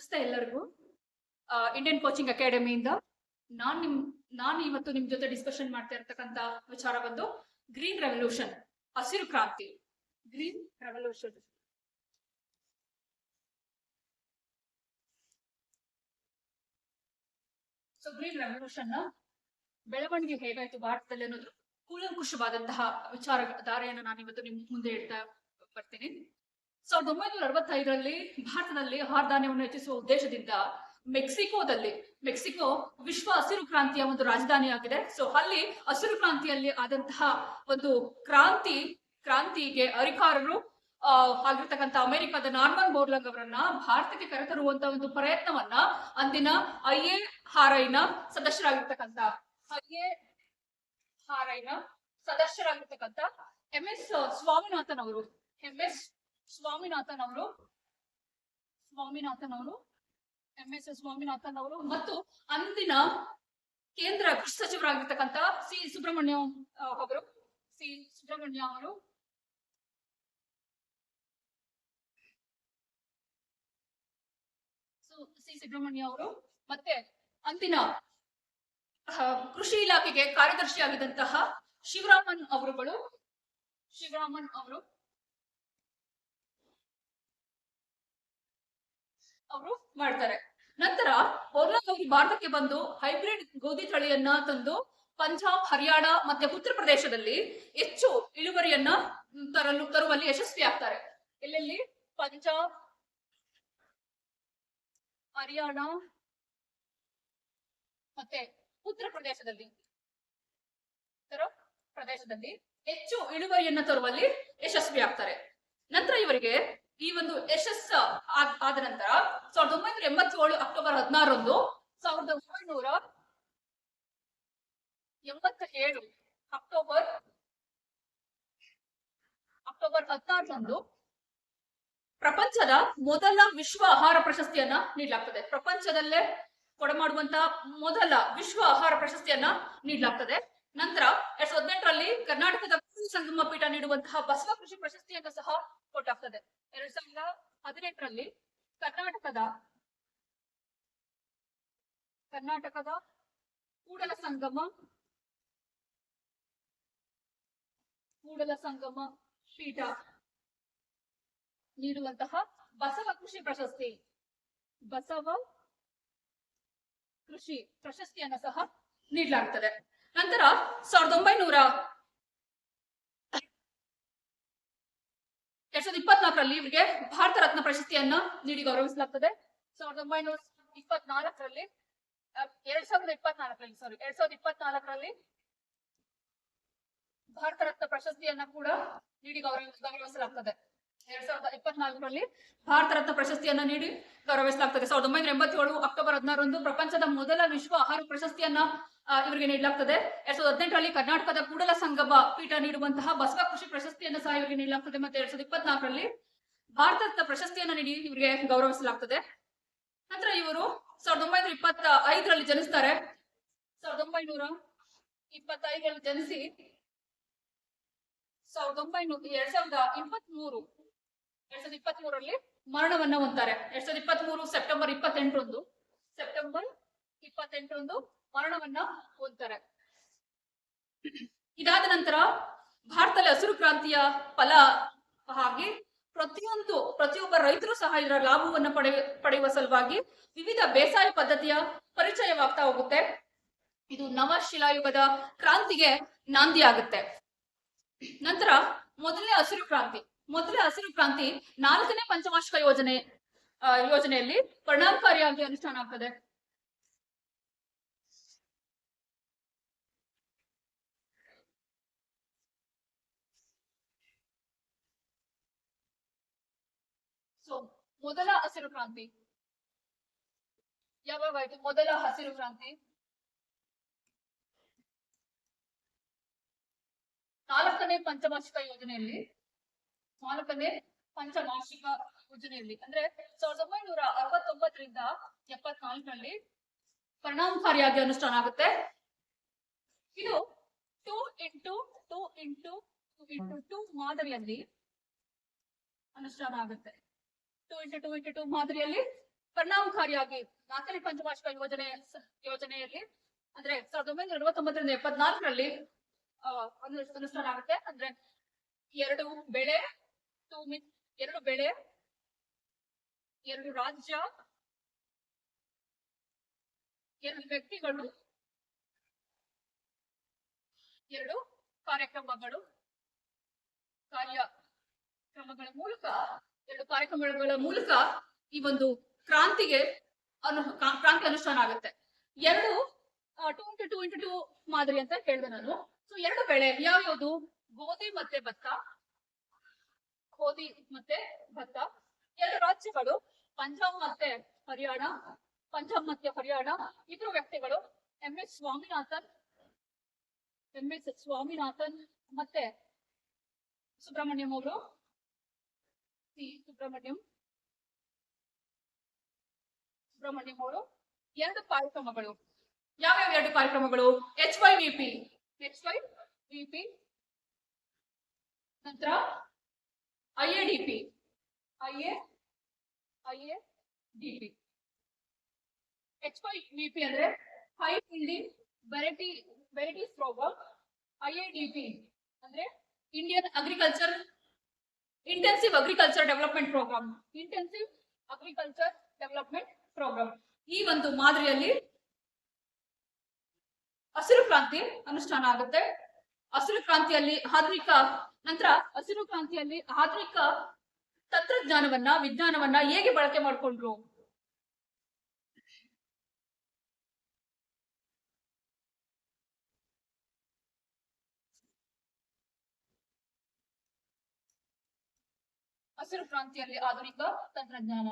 ನಮಸ್ತೆ ಎಲ್ಲರಿಗೂ. Indian coaching ಅಕಾಡೆಮಿಯಿಂದ ನಾನ್ ನಿಮ್, ನಾನು ಇವತ್ತು ನಿಮ್ ಜೊತೆ ಡಿಸ್ಕಷನ್ ಮಾಡ್ತಾ ಇರ್ತಕ್ಕಂತ ವಿಚಾರ ಬಂದು ಗ್ರೀನ್ ರೆವಲ್ಯೂಷನ್ ಹಸಿರು ಕ್ರಾಂತಿ. ಗ್ರೀನ್ ರೆವಲ್ಯೂಷನ್ ಸೊ ಗ್ರೀನ್ ರೆವಲ್ಯೂಷನ್ನ ಬೆಳವಣಿಗೆ ಹೇಗಾಯ್ತು ಭಾರತದಲ್ಲಿ ಅನ್ನೋದು ಕೂಲಂಕುಷವಾದಂತಹ ವಿಚಾರ ಧಾರೆಯನ್ನು ನಾನು ಇವತ್ತು ನಿಮ್ ಮುಂದೆ ಇಡ್ತಾ ಬರ್ತೀನಿ. ಸಾವಿರದ ಒಂಬೈನೂರ ಅರವತ್ತೈದರಲ್ಲಿ ಭಾರತದಲ್ಲಿ ಆಹಾರ ಧಾನ್ಯವನ್ನು ಹೆಚ್ಚಿಸುವ ಉದ್ದೇಶದಿಂದ ಮೆಕ್ಸಿಕೋದಲ್ಲಿ, ಮೆಕ್ಸಿಕೋ ವಿಶ್ವ ಹಸಿರು ಕ್ರಾಂತಿಯ ಒಂದು ರಾಜಧಾನಿಯಾಗಿದೆ. ಸೊ ಅಲ್ಲಿ ಹಸಿರು ಕ್ರಾಂತಿಯಲ್ಲಿ ಆದಂತಹ ಒಂದು ಕ್ರಾಂತಿ, ಕ್ರಾಂತಿಗೆ ಅರಿಕಾರರು ಆಗಿರ್ತಕ್ಕಂಥ ಅಮೆರಿಕದ ನಾರ್ಮನ್ ಬೋರ್ಲಂಗ್ ಅವರನ್ನ ಭಾರತಕ್ಕೆ ಕರೆತರುವಂತ ಒಂದು ಪ್ರಯತ್ನವನ್ನ ಅಂದಿನ ಐ ಎ ಹಾರೈನ ಸದಸ್ಯರಾಗಿರ್ತಕ್ಕಂಥ, ಐ ಎ ಹಾರೈನ ಸದಸ್ಯರಾಗಿರ್ತಕ್ಕಂಥ ಎಂ ಎಸ್ ಸ್ವಾಮಿನಾಥನ್ ಅವರು, ಎಂ ಎಸ್ ಸ್ವಾಮಿನಾಥನ್ ಅವರು ಸ್ವಾಮಿನಾಥನ್ ಅವರು ಎಂ ಎಸ್ ಸ್ವಾಮಿನಾಥನ್ ಅವರು ಮತ್ತು ಅಂದಿನ ಕೇಂದ್ರ ಕೃಷಿ ಸಚಿವರಾಗಿರ್ತಕ್ಕಂತ ಸಿ ಸುಬ್ರಹ್ಮಣ್ಯ ಅವರು, ಸಿ ಸುಬ್ರಹ್ಮಣ್ಯ ಅವರು. ಸು- ಸುಬ್ರಹ್ಮಣ್ಯ ಅವರು ಮತ್ತೆ ಅಂದಿನ ಕೃಷಿ ಇಲಾಖೆಗೆ ಕಾರ್ಯದರ್ಶಿಯಾಗಿದ್ದಂತಹ ಶಿವರಾಮನ್ ಅವರುಗಳು, ಶಿವರಾಮನ್ ಅವರು. ಅವರು ಮಾಡ್ತಾರೆ. ನಂತರ ಬೋರ್ಲಾಗ್ ಅವರು ಭಾರತಕ್ಕೆ ಬಂದು ಹೈಬ್ರಿಡ್ ಗೋಧಿ ತಳಿಯನ್ನ ತಂದು ಪಂಜಾಬ್, ಹರಿಯಾಣ ಮತ್ತೆ ಉತ್ತರ ಪ್ರದೇಶದಲ್ಲಿ ಹೆಚ್ಚು ಇಳುವರಿಯನ್ನ ತರಲು, ತರುವಲ್ಲಿ ಯಶಸ್ವಿ ಆಗ್ತಾರೆ. ಎಲ್ಲೆಲ್ಲಿ? ಪಂಜಾಬ್, ಹರಿಯಾಣ ಮತ್ತೆ ಉತ್ತರ ಪ್ರದೇಶದಲ್ಲಿ. ಉತ್ತರ ಪ್ರದೇಶದಲ್ಲಿ ಹೆಚ್ಚು ಇಳುವರಿಯನ್ನ ತರುವಲ್ಲಿ ಯಶಸ್ವಿ ಆಗ್ತಾರೆ. ನಂತರ ಇವರಿಗೆ ಈ ಒಂದು ಯಶಸ್ಸ ಆದ್- ನಂತರ ಸಾವಿರದ ಒಂಬೈನೂರ ಎಂಬತ್ತೇಳು ಅಕ್ಟೋಬರ್ ಹದಿನಾರರಂದು ಸಾವಿರದ ಒಂಬೈನೂರ ಎಂಬತ್ತ ಏಳು ಅಕ್ಟೋಬರ್ ಅಕ್ಟೋಬರ್ ಹದಿನಾರರಂದು ಪ್ರಪಂಚದ ಮೊದಲ ವಿಶ್ವ ಆಹಾರ ಪ್ರಶಸ್ತಿಯನ್ನ ನೀಡಲಾಗ್ತದೆ. ಪ್ರಪಂಚದಲ್ಲೇ ಕೊಡಮಾಡುವಂತ ಮೊದಲ ವಿಶ್ವ ಆಹಾರ ಪ್ರಶಸ್ತಿಯನ್ನ ನೀಡಲಾಗ್ತದೆ. ನಂತರ ಎರಡ್ ಸಾವಿರದ ಹದಿನೆಂಟರಲ್ಲಿ ಕರ್ನಾಟಕದ ಸಂಗಮ ಪೀಠ ನೀಡುವಂತಹ ಬಸವ ಕೃಷಿ ಪ್ರಶಸ್ತಿಯನ್ನು ಸಹ ಕೊಟ್ಟಾಗ್ತದೆ. ಎರಡ್ ಸಾವಿರದ ಹದಿನೆಂಟರಲ್ಲಿ ಕರ್ನಾಟಕದ ಕರ್ನಾಟಕದ ಕೂಡಲ ಸಂಗಮ ಕೂಡಲ ಸಂಗಮ ಪೀಠ ನೀಡುವಂತಹ ಬಸವ ಕೃಷಿ ಪ್ರಶಸ್ತಿ, ಬಸವ ಕೃಷಿ ಪ್ರಶಸ್ತಿಯನ್ನು ಸಹ ನೀಡಲಾಗ್ತದೆ. ನಂತರ ಸಾವಿರದ ಒಂಬೈನೂರ ಸಾವಿರದ ಇಪ್ಪತ್ನಾಲ್ಕರಲ್ಲಿ ಇವರಿಗೆ ಭಾರತ ರತ್ನ ಪ್ರಶಸ್ತಿಯನ್ನು ನೀಡಿ ಗೌರವಿಸಲಾಗ್ತದೆ. ಸಾವಿರದ ಒಂಬೈನೂರ ಇಪ್ಪತ್ನಾಲ್ಕರಲ್ಲಿ ಎರಡ್ ಸಾವಿರದ ಇಪ್ಪತ್ನಾಲ್ಕರಲ್ಲಿ ಸಾರಿ ಎರಡ್ ಸಾವಿರದ ಇಪ್ಪತ್ನಾಲ್ಕರಲ್ಲಿ ಭಾರತ ರತ್ನ ಪ್ರಶಸ್ತಿಯನ್ನ ಕೂಡ ನೀಡಿ ಗೌರವ, ಗೌರವಿಸಲಾಗ್ತದೆ. ಎರಡ್ ಸಾವಿರದ ಇಪ್ಪತ್ನಾಲ್ಕರಲ್ಲಿ ಭಾರತ ರತ್ನ ಪ್ರಶಸ್ತಿಯನ್ನ ನೀಡಿ ಗೌರವಿಸಲಾಗ್ತದೆ. ಸಾವಿರದ ಒಂಬೈನೂರ ಎಂಬತ್ತೇಳು ಅಕ್ಟೋಬರ್ ಹದಿನಾರರಂದು ಪ್ರಪಂಚದ ಮೊದಲ ವಿಶ್ವ ಆಹಾರ ಪ್ರಶಸ್ತಿಯನ್ನ ಇವರಿಗೆ ನೀಡಲಾಗ್ತದೆ ಎರಡ್ ಸಾವಿರದ ಹದಿನೆಂಟರಲ್ಲಿ ಕರ್ನಾಟಕದ ಕೂಡಲ ಸಂಗಮ ಪೀಠ ನೀಡುವಂತಹ ಬಸವ ಕೃಷಿ ಪ್ರಶಸ್ತಿಯನ್ನು ಸಹ ಇವರಿಗೆ ನೀಡಲಾಗ್ತದೆ ಮತ್ತೆ ಎರಡ್ ಸಾವಿರದ ಇಪ್ಪತ್ನಾಲ್ಕರಲ್ಲಿ ಭಾರತ ರತ್ನ ಪ್ರಶಸ್ತಿಯನ್ನ ನೀಡಿ ಇವರಿಗೆ ಗೌರವಿಸಲಾಗ್ತದೆ. ನಂತರ ಇವರು ಸಾವಿರದ ಒಂಬೈನೂರ ಇಪ್ಪತ್ತ ಐದರಲ್ಲಿ ಜನಿಸ್ತಾರೆ. ಸಾವಿರದ ಒಂಬೈನೂರ ಇಪ್ಪತ್ತೈದರಲ್ಲಿ ಜನಿಸಿ ಸಾವಿರದ ಒಂಬೈನೂರ, ಎರಡ್ ಸಾವಿರದ ಇಪ್ಪತ್ತ್ ಮೂರು ಎರಡ್ ಸಾವಿರದ ಇಪ್ಪತ್ತ್ ಮೂರರಲ್ಲಿ ಮರಣವನ್ನ ಹೊಂತಾರೆ ಎರಡ್ ಸಾವಿರದ ಇಪ್ಪತ್ತ್ ಮೂರು ಸೆಪ್ಟೆಂಬರ್ ಇಪ್ಪತ್ತೆಂಟರಂದು ಸೆಪ್ಟೆಂಬರ್ ಇಪ್ಪತ್ತೆಂಟರಂದು ಮರಣವನ್ನ ಹೊಂದ್ತಾರೆ. ಇದಾದ ನಂತರ ಭಾರತದಲ್ಲಿ ಹಸಿರು ಕ್ರಾಂತಿಯ ಫಲ ಹಾಗೆ ಪ್ರತಿಯೊಂದು, ಪ್ರತಿಯೊಬ್ಬ ರೈತರು ಸಹ ಇದರ ಲಾಭವನ್ನು ಪಡೆಯ ಪಡೆಯುವ ಸಲುವಾಗಿ ವಿವಿಧ ಬೇಸಾಯ ಪದ್ಧತಿಯ ಪರಿಚಯವಾಗ್ತಾ ಹೋಗುತ್ತೆ. ಇದು ನವ ಶಿಲಾಯುಗದ ಕ್ರಾಂತಿಗೆ ನಾಂದಿ ಆಗುತ್ತೆ. ನಂತರ ಮೊದಲನೇ ಹಸಿರು ಕ್ರಾಂತಿ. ಮೊದಲನೇ ಹಸಿರು ಕ್ರಾಂತಿ ನಾಲ್ಕನೇ ಪಂಚವಾರ್ಷಿಕ ಯೋಜನೆ ಯೋಜನೆಯಲ್ಲಿ ಪರಿಣಾಮಕಾರಿಯಾಗಿ ಅನುಷ್ಠಾನ ಆಗ್ತದೆ ಸೊ ಮೊದಲ ಹಸಿರು ಕ್ರಾಂತಿ. ಯಾವಾಗಾಯ್ತು ಮೊದಲ ಹಸಿರು ಕ್ರಾಂತಿ. ನಾಲ್ಕನೇ ಪಂಚವಾರ್ಷಿಕ ಯೋಜನೆಯಲ್ಲಿ. ನಾಲ್ಕನೇ ಪಂಚವಾರ್ಷಿಕ ಯೋಜನೆಯಲ್ಲಿ. ಅಂದ್ರೆ ಸಾವಿರದ ಒಂಬೈನೂರ ಅರವತ್ತೊಂಬತ್ತರಿಂದ ಎಪ್ಪತ್ನಾಲ್ಕರಲ್ಲಿ ಪರಿಣಾಮಕಾರಿಯಾಗಿ ಅನುಷ್ಠಾನ ಆಗುತ್ತೆ. ಇದು two into two into two into two ಮಾದರಿಯಲ್ಲಿ ಅನುಷ್ಠಾನ ಆಗುತ್ತೆ. Two into two into two ಮಾದರಿಯಲ್ಲಿ ಪರಿಣಾಮಕಾರಿಯಾಗಿ ನಾಲ್ಕನೇ ಪಂಚವಾರ್ಷಿಕ ಯೋಜನೆ ಯೋಜನೆಯಲ್ಲಿ ಅಂದ್ರೆ ಸಾವಿರದ ಒಂಬೈನೂರ ಅರವತ್ತೊಂಬತ್ತರಿಂದ ಎಪ್ಪತ್ನಾಲ್ಕರಲ್ಲಿ ಅನುಷ್ಠಾನ ಅಂದ್ರೆ ಎರಡು ಬೆಳೆ ಟೂ ಮೀನ್ ಎರಡು ಬೆಳೆ, ಎರಡು ರಾಜ್ಯ, ಎರಡು ವ್ಯಕ್ತಿಗಳು, ಎರಡು ಕಾರ್ಯಕ್ರಮಗಳು, ಕಾರ್ಯಕ್ರಮಗಳ ಮೂಲಕ ಎರಡು ಕಾರ್ಯಕ್ರಮಗಳ ಮೂಲಕ ಈ ಒಂದು ಕ್ರಾಂತಿಗೆ ಅನು ಕ್ರಾಂತಿ ಅನುಷ್ಠಾನ ಆಗುತ್ತೆ. ಎರಡು two into two into two ಮಾದರಿ ಅಂತ ಹೇಳಿದೆ ನಾನು. ಸೊ ಎರಡು ಬೆಳೆ ಯಾವ್ಯಾವ್ದು? ಗೋಧಿ ಮತ್ತೆ ಭತ್ತ. ಗೋಧಿ ಮತ್ತೆ ಭತ್ತ. ಎರಡು ರಾಜ್ಯಗಳು, ಪಂಜಾಬ್ ಮತ್ತೆ ಹರಿಯಾಣ, ಪಂಜಾಬ್ ಮತ್ತೆ ಹರಿಯಾಣ. ಇಬ್ರು ವ್ಯಕ್ತಿಗಳು, M S Swaminathan, M S Swaminathan ಮತ್ತೆ ಸುಬ್ರಹ್ಮಣ್ಯಂ ಅವರು. ಸಿ ಸುಬ್ರಹ್ಮಣ್ಯಂ ಸುಬ್ರಹ್ಮಣ್ಯಂ ಅವರು ಎರಡು ಕಾರ್ಯಕ್ರಮಗಳು ಯಾವ್ಯಾವ ಎರಡು ಕಾರ್ಯಕ್ರಮಗಳು H Y V P H Y V P ನಂತರ I A D P I A I A D P H Y V P ಅಂದ್ರೆ high yielding variety varieties programme I A D P ಅಂದ್ರೆ Indian agriculture intensive agriculture development programme intensive agriculture development programme ಈ ಒಂದು ಮಾದರಿಯಲ್ಲಿ ಹಸಿರು ಕ್ರಾಂತಿ ಅನುಷ್ಠಾನ ಆಗುತ್ತೆ. ಹಸಿರು ಕ್ರಾಂತಿಯಲ್ಲಿ ಆಧುನಿಕ ನಂತರ ಹಸಿರು ಕ್ರಾಂತಿಯಲ್ಲಿ ಆಧುನಿಕ ತಂತ್ರಜ್ಞಾನವನ್ನ, ವಿಜ್ಞಾನವನ್ನ ಹೇಗೆ ಬಳಕೆ ಮಾಡಿಕೊಂಡ್ರು? ಹಸಿರು ಕ್ರಾಂತಿಯಲ್ಲಿ ಆಧುನಿಕ ತಂತ್ರಜ್ಞಾನ.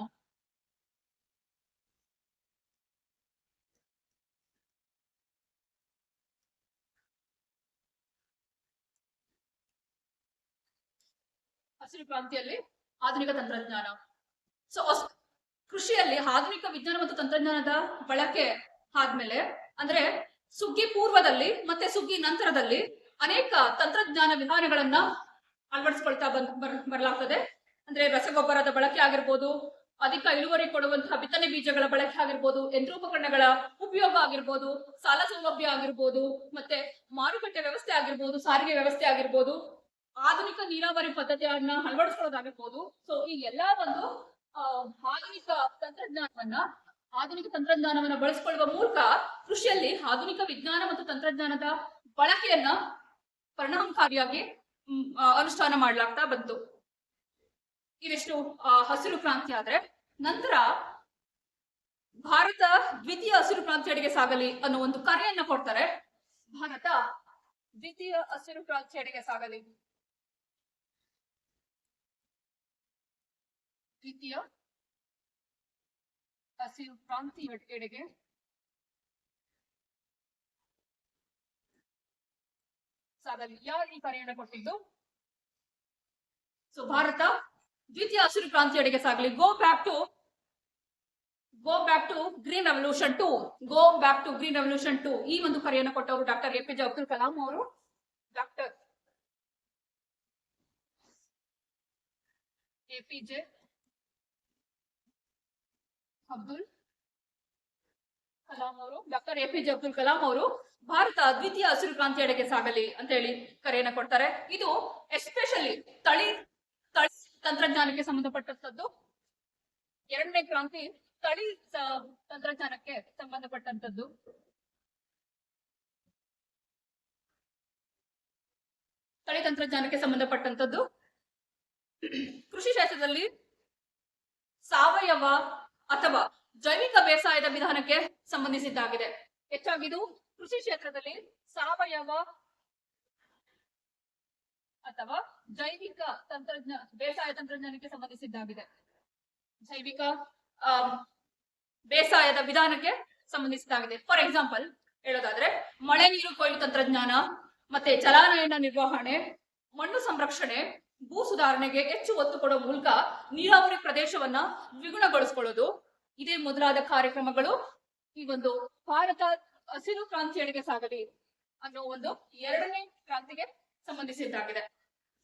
ಹಸಿರು ಕ್ರಾಂತಿಯಲ್ಲಿ ಆಧುನಿಕ ತಂತ್ರಜ್ಞಾನ. ಸೊ ಕೃಷಿಯಲ್ಲಿ ಆಧುನಿಕ ವಿಜ್ಞಾನ ಮತ್ತು ತಂತ್ರಜ್ಞಾನದ ಬಳಕೆ ಆದ್ಮೇಲೆ, ಅಂದ್ರೆ ಸುಗ್ಗಿ ಪೂರ್ವದಲ್ಲಿ ಮತ್ತೆ ಸುಗ್ಗಿ ನಂತರದಲ್ಲಿ ಅನೇಕ ತಂತ್ರಜ್ಞಾನ ವಿಧಾನಗಳನ್ನ ಅಳವಡಿಸ್ಕೊಳ್ತಾ ಬಂದ್, ಬರ್- ಬರಲಾಗ್ತದೆ. ಅಂದ್ರೆ ರಸಗೊಬ್ಬರದ ಬಳಕೆ ಆಗಿರ್ಬೋದು, ಅಧಿಕ ಇಳುವರಿ ಕೊಡುವಂತಹ ಬಿತ್ತನೆ ಬೀಜಗಳ ಬಳಕೆ ಆಗಿರ್ಬೋದು, ಯಂತ್ರೋಪಕರಣಗಳ ಉಪಯೋಗ ಆಗಿರ್ಬೋದು, ಸಾಲ ಸೌಲಭ್ಯ ಆಗಿರ್ಬೋದು, ಮತ್ತೆ ಮಾರುಕಟ್ಟೆ ವ್ಯವಸ್ಥೆ ಆಗಿರ್ಬೋದು, ಸಾರಿಗೆ ವ್ಯವಸ್ಥೆ ಆಗಿರ್ಬೋದು, ಆಧುನಿಕ ನೀರಾವರಿ ಪದ್ಧತಿಯನ್ನ ಅಳವಡಿಸ್ಕೊಳ್ಳೋದಾಗಿರ್ಬೋದು. ಸೊ ಈ ಎಲ್ಲಾ ಒಂದು ಆಧುನಿಕ ತಂತ್ರಜ್ಞಾನವನ್ನ ಆಧುನಿಕ ತಂತ್ರಜ್ಞಾನವನ್ನ ಬಳಸಿಕೊಳ್ಳುವ ಮೂಲಕ ಕೃಷಿಯಲ್ಲಿ ಆಧುನಿಕ ವಿಜ್ಞಾನ ಮತ್ತು ತಂತ್ರಜ್ಞಾನದ ಬಳಕೆಯನ್ನ ಪರಿಣಾಮಕಾರಿಯಾಗಿ ಅನುಷ್ಠಾನ ಮಾಡಲಾಗ್ತಾ ಬಂತು. ಇದಿಷ್ಟು ಹಸಿರು ಕ್ರಾಂತಿ ಆದ್ರೆ ನಂತರ ಭಾರತ ದ್ವಿತೀಯ ಹಸಿರು ಕ್ರಾಂತಿಯಡಿಗೆ ಸಾಗಲಿ ಅನ್ನೋ ಒಂದು ಕರೆಯನ್ನ ಕೊಡ್ತಾರೆ. ಭಾರತ ದ್ವಿತೀಯ ಹಸಿರು ಕ್ರಾಂತಿಯಡಿಗೆ ಸಾಗಲಿ. ದ್ವಿತೀಯ ಹಸಿರು ಕ್ರಾಂತಿ ಎಡೆಗೆ ಸಾಗಲಿ. ಯಾರು ಈ ಕರೆಯನ್ನ ಕೊಟ್ಟಿದ್ದು? ಸೊ, ಭಾರತ ದ್ವಿತೀಯ ಹಸಿರು ಕ್ರಾಂತಿಯೆಡೆಗೆ ಸಾಗಲಿ. Go back to go back to green revolution to go back to green revolution to ಈ ಒಂದು ಕರೆಯನ್ನು ಕೊಟ್ಟವರು doctor A P Abdul Kalam ಅವರು. Doctor A P Abdul Kalam ಅವರು. Doctor A P Abdul Kalam ಅವರು ಭಾರತ ದ್ವಿತೀಯ ಹಸಿರು ಕ್ರಾಂತಿಯೆಡೆಗೆ ಸಾಗಲಿ ಅಂತ ಹೇಳಿ ಕರೆಯನ್ನು ಕೊಡ್ತಾರೆ. ಇದು ಎಸ್ಪೆಷಲಿ ತಳಿ ತಂತ್ರಜ್ಞಾನಕ್ಕೆ ಸಂಬಂಧಪಟ್ಟಂತದ್ದು ಎರಡನೇ ಕ್ರಾಂತಿ ತಳಿ ತಂತ್ರಜ್ಞಾನಕ್ಕೆ ಸಂಬಂಧಪಟ್ಟಂತದ್ದು ತಳಿ ತಂತ್ರಜ್ಞಾನಕ್ಕೆ ಸಂಬಂಧಪಟ್ಟಂತದ್ದು ಕೃಷಿ ಕ್ಷೇತ್ರದಲ್ಲಿ ಸಾವಯವ ಅಥವಾ ಜೈವಿಕ ಬೇಸಾಯದ ವಿಧಾನಕ್ಕೆ ಸಂಬಂಧಿಸಿದ್ದಾಗಿದೆ. ಹೆಚ್ಚಾಗಿದು ಕೃಷಿ ಕ್ಷೇತ್ರದಲ್ಲಿ ಸಾವಯವ ಅಥವಾ ಜೈವಿಕ ತಂತ್ರಜ್ಞ, ಬೇಸಾಯ ತಂತ್ರಜ್ಞಾನಕ್ಕೆ ಸಂಬಂಧಿಸಿದ್ದಾಗಿದೆ. ಜೈವಿಕ ಬೇಸಾಯದ ವಿಧಾನಕ್ಕೆ ಸಂಬಂಧಿಸಿದ್ದಾಗಿದೆ. ಫಾರ್ ಎಕ್ಸಾಂಪಲ್ ಹೇಳೋದಾದ್ರೆ, ಮಳೆ ನೀರು ಕೊಯ್ಲು ತಂತ್ರಜ್ಞಾನ, ಮತ್ತೆ ಜಲಾನಯನ ನಿರ್ವಹಣೆ, ಮಣ್ಣು ಸಂರಕ್ಷಣೆ, ಭೂ ಸುಧಾರಣೆಗೆ ಹೆಚ್ಚು ಒತ್ತು ಕೊಡುವ ಮೂಲಕ ನೀರಾವರಿ ಪ್ರದೇಶವನ್ನ ದ್ವಿಗುಣಗೊಳಿಸಿಕೊಳ್ಳೋದು. ಇದೇ ಮೊದಲಾದ ಕಾರ್ಯಕ್ರಮಗಳು ಈ ಒಂದು ಭಾರತ ಹಸಿರು ಕ್ರಾಂತಿಯಡೆಗೆ ಸಾಗಲಿ ಅನ್ನೋ ಒಂದು ಎರಡನೇ ಕ್ರಾಂತಿಗೆ ಸಂಬಂಧಿಸಿದ್ದಾಗಿದೆ.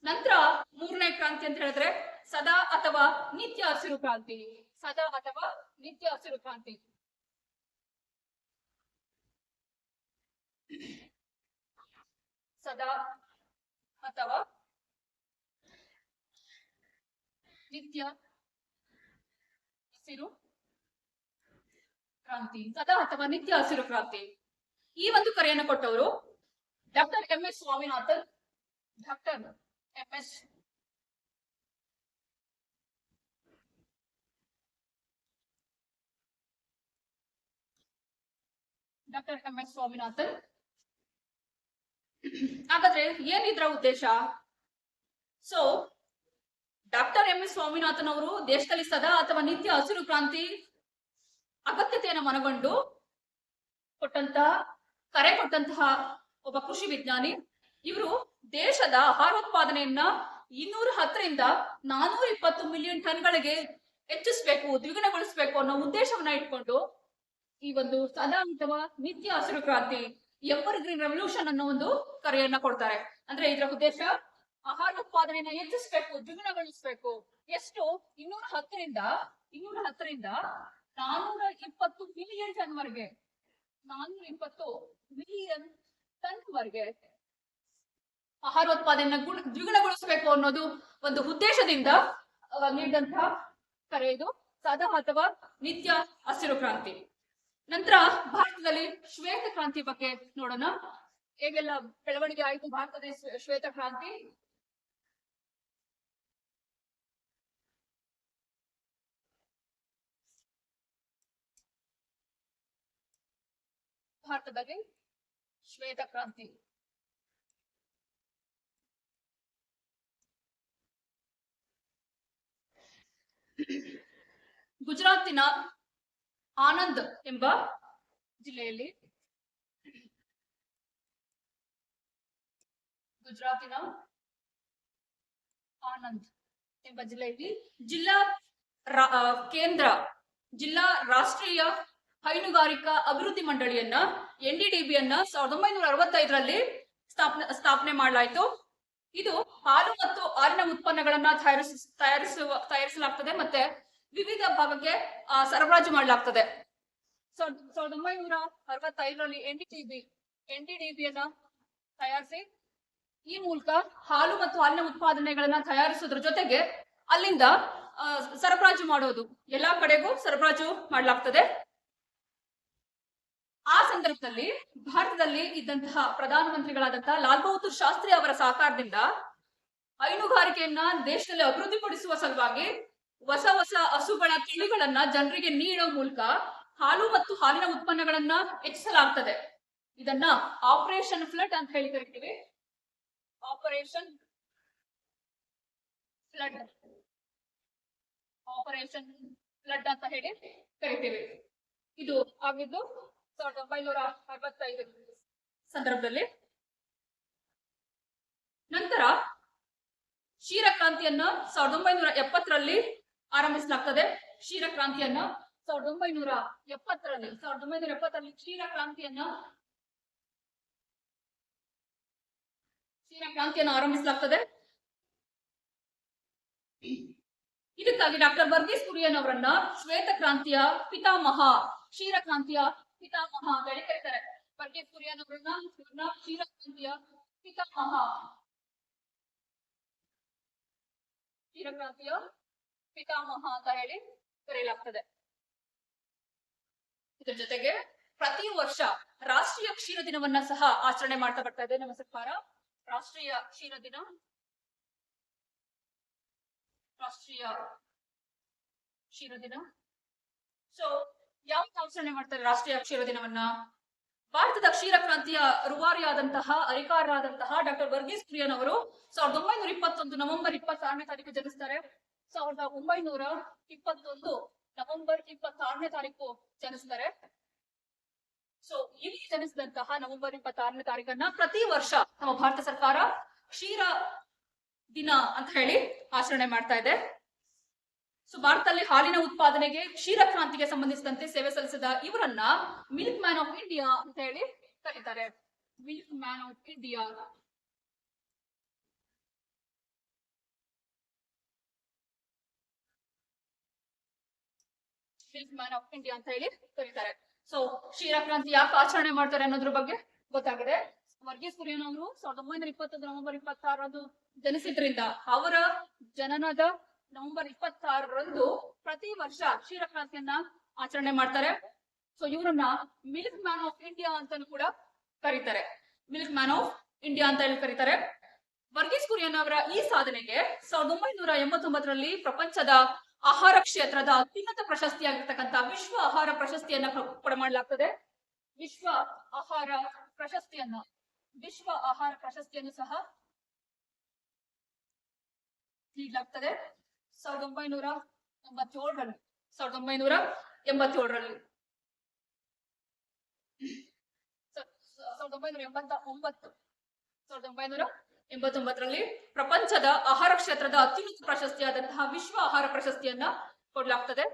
ನಂತರ ಮೂರನೇ ಕ್ರಾಂತಿ ಅಂತ ಹೇಳಿದ್ರೆ ಸದಾ ಅಥವಾ ನಿತ್ಯ ಹಸಿರು ಕ್ರಾಂತಿ. ಸದಾ ಅಥವಾ ನಿತ್ಯ ಹಸಿರು ಕ್ರಾಂತಿ. ಸದಾ ಅಥವಾ ನಿತ್ಯ ಹಸಿರು ಕ್ರಾಂತಿ. ಸದಾ ಅಥವಾ ನಿತ್ಯ ಹಸಿರು ಕ್ರಾಂತಿ. ಈ ಒಂದು ಕರೆಯನ್ನು ಕೊಟ್ಟವರು doctor M S Swaminathan doctor M S doctor M S Swaminathan ಹಾಗಾದ್ರೆ ಏನಿದ್ರ ಉದ್ದೇಶ? So doctor M S Swaminathan ಅವರು ದೇಶದಲ್ಲಿ ಸದಾ ಅಥವಾ ನಿತ್ಯ ಹಸಿರು ಕ್ರಾಂತಿ, ಅಗತ್ಯತೆಯನ್ನು ಮನಗೊಂಡು ಕೊಟ್ಟಂತಹ ಕರೆ ಕೊಟ್ಟಂತಹ ಒಬ್ಬ ಕೃಷಿ ವಿಜ್ಞಾನಿ. ಇವರು ದೇಶದ ಆಹಾರೋತ್ಪಾದನೆಯನ್ನ ಇನ್ನೂರ ಹತ್ತರಿಂದ ನಾನೂರ ಇಪ್ಪತ್ತು ಮಿಲಿಯನ್ ಟನ್ಗಳಿಗೆ ಹೆಚ್ಚಿಸಬೇಕು, ದ್ವಿಗುಣಗೊಳಿಸಬೇಕು ಅನ್ನೋ ಉದ್ದೇಶವನ್ನ ಇಟ್ಕೊಂಡು ಈ ಒಂದು ಸದಾ ಅಥವಾ ನಿತ್ಯ ಹಸಿರು ಕ್ರಾಂತಿ ಎವರ್ ಗ್ರೀನ್ ರೆವಲ್ಯೂಷನ್ ಅನ್ನೋ ಒಂದು ಕರೆಯನ್ನ ಕೊಡ್ತಾರೆ. ಅಂದ್ರೆ ಇದರ ಉದ್ದೇಶ ಆಹಾರ ಉತ್ಪಾದನೆಯನ್ನ ಹೆಚ್ಚಿಸಬೇಕು, ದ್ವಿಗುಣಗೊಳಿಸಬೇಕು. ಎಷ್ಟು? ಇನ್ನೂರ ಹತ್ತರಿಂದ ಇನ್ನೂರ ಹತ್ತರಿಂದ ನಾನೂರ ಇಪ್ಪತ್ತು ಮಿಲಿಯನ್ ಟನ್ ವರೆಗೆ ನಾನೂರ ಇಪ್ಪತ್ತು ಮಿಲಿಯನ್ ಟನ್ ವರೆಗೆ ಆಹಾರೋತ್ಪಾದನೆಯನ್ನ ಗುಣ, ದ್ವಿಗುಣಗೊಳಿಸಬೇಕು ಅನ್ನೋದು ಒಂದು ಉದ್ದೇಶದಿಂದ ನೀಡಿದಂತಹ ಕರೆ ಇದು. ಸದಾ ಅಥವಾ ನಿತ್ಯ ಹಸಿರು ಕ್ರಾಂತಿ. ನಂತರ ಭಾರತದಲ್ಲಿ ಶ್ವೇತ ಕ್ರಾಂತಿ ಬಗ್ಗೆ ನೋಡೋಣ. ಹೇಗೆಲ್ಲ ಬೆಳವಣಿಗೆ ಆಯಿತು ಭಾರತದ ಶ್ವೇ- ಶ್ವೇತ ಕ್ರಾಂತಿ? ಭಾರತದಲ್ಲಿ ಶ್ವೇತ ಕ್ರಾಂತಿ. ಗುಜರಾತಿನ ಆನಂದ್ ಎಂಬ ಜಿಲ್ಲೆಯಲ್ಲಿ ಗುಜರಾತಿನ ಆನಂದ್ ಎಂಬ ಜಿಲ್ಲೆಯಲ್ಲಿ ಜಿಲ್ಲಾ ಕೇಂದ್ರ ಜಿಲ್ಲಾ ರಾಷ್ಟ್ರೀಯ ಹೈನುಗಾರಿಕಾ ಅಭಿವೃದ್ಧಿ ಮಂಡಳಿಯನ್ನ ಎನ್ ಡಿಡಿಬಿಯನ್ನ ಸಾವಿರದ ಒಂಬೈನೂರ ಅರವತ್ತೈದರಲ್ಲಿ ಸ್ಥಾಪನೆ ಸ್ಥಾಪನೆ ಮಾಡಲಾಯಿತು. ಇದು ಹಾಲು ಮತ್ತು ಹಾಲಿನ ಉತ್ಪನ್ನಗಳನ್ನ ತಯಾರಿಸ, ತಯಾರಿಸುವ, ತಯಾರಿಸಲಾಗ್ತದೆ ಮತ್ತೆ ವಿವಿಧ ಭಾಗಕ್ಕೆ ಸರಬರಾಜು ಮಾಡಲಾಗ್ತದೆ. ಸಾವಿರದ ಒಂಬೈನೂರ ಅರವತ್ತೈದರಲ್ಲಿ N D TB N D ಎನ್ಡಿಡಿಬಿಯನ್ನ ತಯಾರಿಸಿ, ಈ ಮೂಲಕ ಹಾಲು ಮತ್ತು ಹಾಲಿನ ಉತ್ಪಾದನೆಗಳನ್ನ ತಯಾರಿಸೋದ್ರ ಜೊತೆಗೆ ಅಲ್ಲಿಂದ ಸರಬರಾಜು ಮಾಡೋದು. ಎಲ್ಲಾ ಕಡೆಗೂ ಸರಬರಾಜು ಮಾಡಲಾಗ್ತದೆ. ಸಂದರ್ಭದಲ್ಲಿ ಭಾರತದಲ್ಲಿ ಇದ್ದಂತಹ ಪ್ರಧಾನಮಂತ್ರಿಗಳಾದಂತಹ ಲಾಲ್ ಬಹದ್ದೂರ್ ಶಾಸ್ತ್ರಿ ಅವರ ಸಹಕಾರದಿಂದ ಹೈನುಗಾರಿಕೆಯನ್ನ ದೇಶದಲ್ಲಿ ಅಭಿವೃದ್ಧಿಪಡಿಸುವ ಸಲುವಾಗಿ ಹೊಸ ಹೊಸ ಹಸುಗಳ ತಿಳಿಗಳನ್ನ ಜನರಿಗೆ ನೀಡೋ ಮೂಲಕ ಹಾಲು ಮತ್ತು ಹಾಲಿನ ಉತ್ಪನ್ನಗಳನ್ನ ಹೆಚ್ಚಿಸಲಾಗ್ತದೆ. ಇದನ್ನ ಆಪರೇಷನ್ ಫ್ಲಡ್ ಅಂತ ಹೇಳಿ ಕರಿತೀವಿ. Operation flood. ಆಪರೇಷನ್ ಫ್ಲಡ್ ಅಂತ ಹೇಳಿ ಕರಿತೀವಿ. ಇದು ಆಗಿದ್ದು ಸಾವಿರದ ಒಂಬೈನೂರ ಅರವತ್ತೈದು. ಸಂದರ್ಭದಲ್ಲಿ ನಂತರ ಕ್ಷೀರಕ್ರಾಂತಿಯನ್ನ ಸಾವಿರದ ಒಂಬೈನೂರ ಎಪ್ಪತ್ತರಲ್ಲಿ ಆರಂಭಿಸಲಾಗ್ತದೆ. ಕ್ಷೀರಕ್ರಾಂತಿಯನ್ನ ಸಾವಿರದ ಒಂಬೈನೂರ ಎಪ್ಪತ್ತರಲ್ಲಿ, ಸಾವಿರದ ಒಂಬೈನೂರ ಎಪ್ಪತ್ತರಲ್ಲಿ ಕ್ಷೀರಕ್ರಾಂತಿಯನ್ನ ಕ್ರಾಂತಿಯನ್ನು ಆರಂಭಿಸಲಾಗ್ತದೆ. ಇದಕ್ಕಾಗಿ ಡಾಕ್ಟರ್ ವರ್ಗೀಸ್ ಕುರಿಯನ್ ಅವರನ್ನ ಶ್ವೇತ ಕ್ರಾಂತಿಯ ಪಿತಾಮಹ ಕ್ಷೀರ ಕ್ರಾಂತಿಯ ಪಿತಾಮಹ ಅಂತ ಹೇಳಿ ಕರೀತಾರೆ ವರ್ಗೀಸ್ ಕುರಿಯನ್ ಅವರನ್ನ ಇವ್ರನ್ನ ಕ್ಷೀರ ಕ್ರಾಂತಿಯ ಪಿತಾಮಹ ಕ್ಷೀರ ಕ್ರಾಂತಿಯ ಪಿತಾಮಹ ಅಂತ ಹೇಳಿ ಕರೆಯಲಾಗ್ತದೆ ಇದ್ರ ಜೊತೆಗೆ ಪ್ರತಿ ವರ್ಷ ರಾಷ್ಟ್ರೀಯ ಕ್ಷೀರ ದಿನವನ್ನ ಸಹ ಆಚರಣೆ ಮಾಡ್ತಾ ಬರ್ತಾ ಇದೆ ನಮ್ಮ ಸರ್ಕಾರ ರಾಷ್ಟ್ರೀಯ ಕ್ಷೀರ ದಿನ ರಾಷ್ಟ್ರೀಯ ಕ್ಷೀರ ದಿನ ಸೊ ಯಾವ ಆಚರಣೆ ಮಾಡ್ತಾರೆ ರಾಷ್ಟ್ರೀಯ ಅಕ್ಷರ ದಿನವನ್ನ? ಭಾರತದ ಕ್ಷೀರ ಕ್ರಾಂತಿಯ ರುವಾರಿಯಾದಂತಹ ಅಧಿಕಾರರಾದಂತಹ ಡಾಕ್ಟರ್ ವರ್ಗೀಸ್ ಪ್ರಿಯನ್ ಅವರು ಸಾವಿರದ ಒಂಬೈನೂರ ಇಪ್ಪತ್ತೊಂದು ನವೆಂಬರ್ ಇಪ್ಪತ್ತಾರನೇ ತಾರೀಕು ಜನಿಸ್ತಾರೆ. ಸಾವಿರದ ಒಂಬೈನೂರ ಇಪ್ಪತ್ತೊಂದು ನವೆಂಬರ್ ಇಪ್ಪತ್ತಾರನೇ ತಾರೀಕು ಜನಿಸ್ತಾರೆ. ಸೊ ಇಲ್ಲಿ ಜನಿಸಿದಂತಹ ನವೆಂಬರ್ ಇಪ್ಪತ್ತಾರನೇ ತಾರೀಕನ್ನ ಪ್ರತಿ ವರ್ಷ ನಮ್ಮ ಭಾರತ ಸರ್ಕಾರ ಕ್ಷೀರ ದಿನ ಅಂತ ಹೇಳಿ ಆಚರಣೆ ಮಾಡ್ತಾ ಇದೆ. ಸೊ ಭಾರತದಲ್ಲಿ ಹಾಲಿನ ಉತ್ಪಾದನೆಗೆ ಕ್ಷೀರ ಕ್ರಾಂತಿಗೆ ಸಂಬಂಧಿಸಿದಂತೆ ಸೇವೆ ಸಲ್ಲಿಸಿದ ಇವರನ್ನ ಮಿಲ್ಕ್ ಮ್ಯಾನ್ ಆಫ್ ಇಂಡಿಯಾ ಅಂತ ಹೇಳಿ ಕರೀತಾರೆ. Milkman of India milkman of India ಅಂತ ಹೇಳಿ ಕರೀತಾರೆ. ಸೊ ಕ್ಷೀರ ಕ್ರಾಂತಿ ಯಾಕೆ ಆಚರಣೆ ಮಾಡ್ತಾರೆ ಅನ್ನೋದ್ರ ಬಗ್ಗೆ ಗೊತ್ತಾಗಿದೆ, ವರ್ಗೀಸ್ ಕುರಿಯನ್ ಅವರು ಸಾವಿರದ ಒಂಬೈನೂರ ಇಪ್ಪತ್ತೊಂದು ನವೆಂಬರ್ ಇಪ್ಪತ್ತಾರರಂದು ಜನಿಸಿದ್ರಿಂದ ಅವರ ಜನನದ ನವೆಂಬರ್ ಇಪ್ಪತ್ತಾರರಂದು ಪ್ರತಿ ವರ್ಷ ಕ್ಷೀರಕ್ರಾಂತಿಯನ್ನ ಆಚರಣೆ ಮಾಡ್ತಾರೆ. ಸೊ ಇವರನ್ನ ಮಿಲ್ಕ್ ಮ್ಯಾನ್ ಆಫ್ ಇಂಡಿಯಾ ಅಂತಾನು ಕೂಡ ಕರೀತಾರೆ. ಮಿಲ್ಕ್ ಮ್ಯಾನ್ ಆಫ್ ಇಂಡಿಯಾ ಅಂತ ಹೇಳಿ ಕರೀತಾರೆ. ವರ್ಗೀಸ್ ಕುರಿಯನ್ ಅವರ ಈ ಸಾಧನೆಗೆ ಸಾವಿರದ ಒಂಬೈನೂರ ಎಂಬತ್ತೊಂಬತ್ತರಲ್ಲಿ ಪ್ರಪಂಚದ ಆಹಾರ ಕ್ಷೇತ್ರದ ಅತ್ಯುನ್ನತ ಪ್ರಶಸ್ತಿಯಾಗಿರ್ತಕ್ಕಂಥ ವಿಶ್ವ ಆಹಾರ ಪ್ರಶಸ್ತಿಯನ್ನ ಕೂಡ ಮಾಡಲಾಗ್ತದೆ. ವಿಶ್ವ ಆಹಾರ ಪ್ರಶಸ್ತಿಯನ್ನ, ವಿಶ್ವ ಆಹಾರ ಪ್ರಶಸ್ತಿಯನ್ನು ಸಹ ನೀಡಲಾಗ್ತದೆ. ಸಾವಿರದ ಒಂಬೈನೂರ ಎಂಬತ್ತೇಳರಲ್ಲಿ, ಸಾವಿರದ ಒಂಬೈನೂರ ಎಂಬತ್ತೇಳರಲ್ಲಿ. ಸಾವಿರದ ಒಂಬೈನೂರ ಎಂಬತ್ತ ಒಂಬತ್ತು ಸಾವಿರದ ಒಂಬೈನೂರ ಎಂಬತ್ತೊಂಬತ್ತರಲ್ಲಿ ಪ್ರಪಂಚದ ಆಹಾರ ಕ್ಷೇತ್ರದ ಅತ್ಯುನ್ನತ ಪ್ರಶಸ್ತಿಯಾದಂತಹ ವಿಶ್ವ ಆಹಾರ ಪ್ರಶಸ್ತಿಯನ್ನ ಕೊಡಲಾಗ್ತದೆ.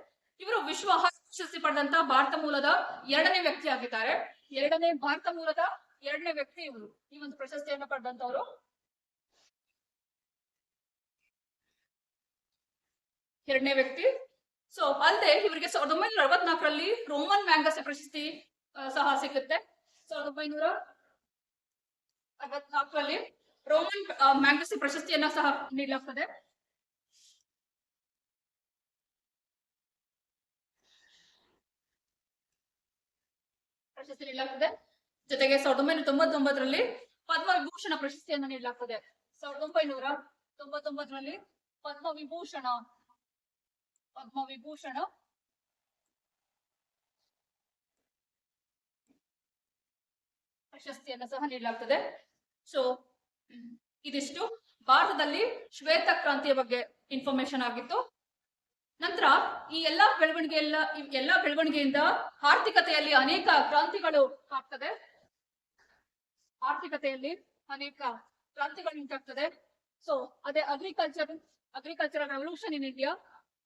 ಇವರು ವಿಶ್ವ ಆಹಾರ ಪ್ರಶಸ್ತಿ ಪಡೆದಂತಹ ಭಾರತ ಮೂಲದ ಎರಡನೇ ವ್ಯಕ್ತಿ ಆಗಿದ್ದಾರೆ ಎರಡನೇ ಭಾರತ ಮೂಲದ ಎರಡನೇ ವ್ಯಕ್ತಿ ಇವರು. ಈ ಒಂದು ಪ್ರಶಸ್ತಿಯನ್ನ ಪಡೆದಂತವರು ಎರಡನೇ ವ್ಯಕ್ತಿ. ಸೊ ಅಲ್ಲದೆ ಇವರಿಗೆ ಸಾವಿರದ ಒಂಬೈನೂರ ಅರವತ್ನಾಲ್ಕರಲ್ಲಿ ರೋಮನ್ ಮ್ಯಾಂಗಸ್ ಪ್ರಶಸ್ತಿ ಸಹ ಸಿಗುತ್ತೆ. ಸಾವಿರದ ಒಂಬೈನೂರ ಅರವತ್ನಾಲ್ಕರಲ್ಲಿ ರೋಮನ್ ಮ್ಯಾಂಗಸ್ ಪ್ರಶಸ್ತಿಯನ್ನ ಸಹ ನೀಡಲಾಗ್ತದೆ. ಪ್ರಶಸ್ತಿ ನೀಡಲಾಗ್ತದೆ. ಜೊತೆಗೆ ಸಾವಿರದ ಒಂಬೈನೂರ ತೊಂಬತ್ತೊಂಬತ್ತರಲ್ಲಿ ಪದ್ಮವಿಭೂಷಣ ಪ್ರಶಸ್ತಿಯನ್ನ ನೀಡಲಾಗ್ತದೆ. ಸಾವಿರದ ಒಂಬೈನೂರ ತೊಂಬತ್ತೊಂಬತ್ತರಲ್ಲಿ ಪದ್ಮವಿಭೂಷಣ ಪದ್ಮವಿಭೂಷಣ ಪ್ರಶಸ್ತಿಯನ್ನು ಸಹ ನೀಡಲಾಗ್ತದೆ. ಸೊ ಇದಿಷ್ಟು. ಭಾರತದಲ್ಲಿ ಶ್ವೇತ ಕ್ರಾಂತಿಯ ಬಗ್ಗೆ ಇನ್ಫಾರ್ಮೇಶನ್ ಆಗಿತ್ತು. ನಂತರ ಈ ಎಲ್ಲಾ ಬೆಳವಣಿಗೆ ಎಲ್ಲ ಎಲ್ಲಾ ಬೆಳವಣಿಗೆಯಿಂದ ಆರ್ಥಿಕತೆಯಲ್ಲಿ ಅನೇಕ ಕ್ರಾಂತಿಗಳು ಆಗ್ತದೆ. ಆರ್ಥಿಕತೆಯಲ್ಲಿ ಅನೇಕ ಕ್ರಾಂತಿಗಳು ಉಂಟಾಗ್ತದೆ. ಸೊ ಅದೇ agriculture agriculture revolution in India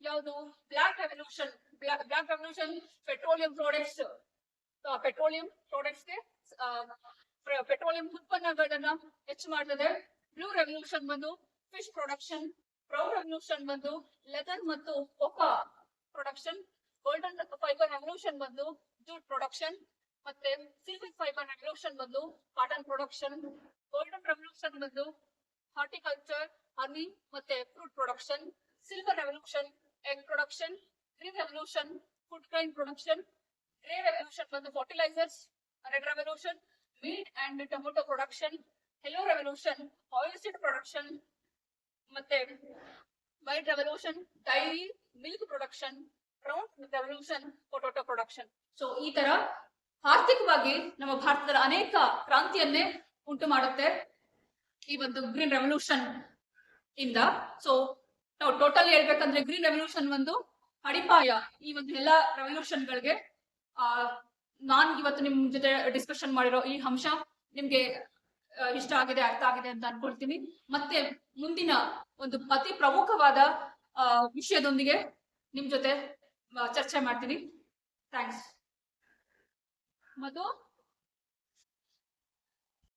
ಯಾವುದು? Black revolution black revolution petroleum products petroleum ಪ್ರಾಡಕ್ಟ್ಸ್ಗೆ petroleum ಉತ್ಪನ್ನಗಳನ್ನ ಹೆಚ್ಚು ಮಾಡ್ತದೆ. ಬ್ಲೂ ರೆವಲ್ಯೂಷನ್ ಬಂದು ಫಿಶ್ ಪ್ರೊಡಕ್ಷನ್ ಬ್ರೌನ್ ರೆವಲ್ಯೂಷನ್ ಬಂದು ಲೆದರ್ ಮತ್ತು cocoa production golden fibre revolution ಬಂದು ಜೂಟ್ ಪ್ರೊಡಕ್ಷನ್ ಮತ್ತೆ ಸಿಲ್ವರ್ ಫೈಬರ್ ರೆವಲ್ಯೂಷನ್ ಬಂದು ಕಾಟನ್ ಪ್ರೊಡಕ್ಷನ್ ಗೋಲ್ಡನ್ ರೆವಲ್ಯೂಷನ್ ಬಂದು ಹಾರ್ಟಿಕಲ್ಚರ್ ಹನಿ ಮತ್ತೆ fruit production silver revolution egg production green revolution food grain production grey revolution ಬಂದು fertilisers red revolution meat and tomato production yellow revolution oil seed production ಮತ್ತೆ white revolution dairy milk production brown revolution potato production so ಈ ತರ ಆರ್ಥಿಕವಾಗಿ ನಮ್ಮ ಭಾರತದ ಅನೇಕ ಕ್ರಾಂತಿಯನ್ನೇ ಉಂಟು ಮಾಡುತ್ತೆ ಈ ಒಂದು ಗ್ರೀನ್ ರೆವಲ್ಯೂಷನ್ ಇಂದ. ಸೊ ನಾವು ಟೋಟಲ್ ಹೇಳ್ಬೇಕಂದ್ರೆ ಗ್ರೀನ್ ರೆವಲ್ಯೂಷನ್ ಒಂದು ಅಡಿಪಾಯ ಈ ಒಂದು ಎಲ್ಲಾ ರೆವಲ್ಯೂಷನ್ ಗಳಿಗೆ ಆ, ನಾನ್ ಇವತ್ತು ನಿಮ್ ಜೊತೆ ಡಿಸ್ಕಷನ್ ಮಾಡಿರೋ ಈ ಅಂಶ ನಿಮ್ಗೆ ಇಷ್ಟ ಆಗಿದೆ, ಅರ್ಥ ಆಗಿದೆ ಅಂತ ಅನ್ಕೊಳ್ತೀನಿ. ಮತ್ತೆ ಮುಂದಿನ ಒಂದು ಅತಿ ಪ್ರಮುಖವಾದ ವಿಷಯದೊಂದಿಗೆ ನಿಮ್ ಜೊತೆ ಚರ್ಚೆ ಮಾಡ್ತೀನಿ. ಥ್ಯಾಂಕ್ಸ್. ಮಧು?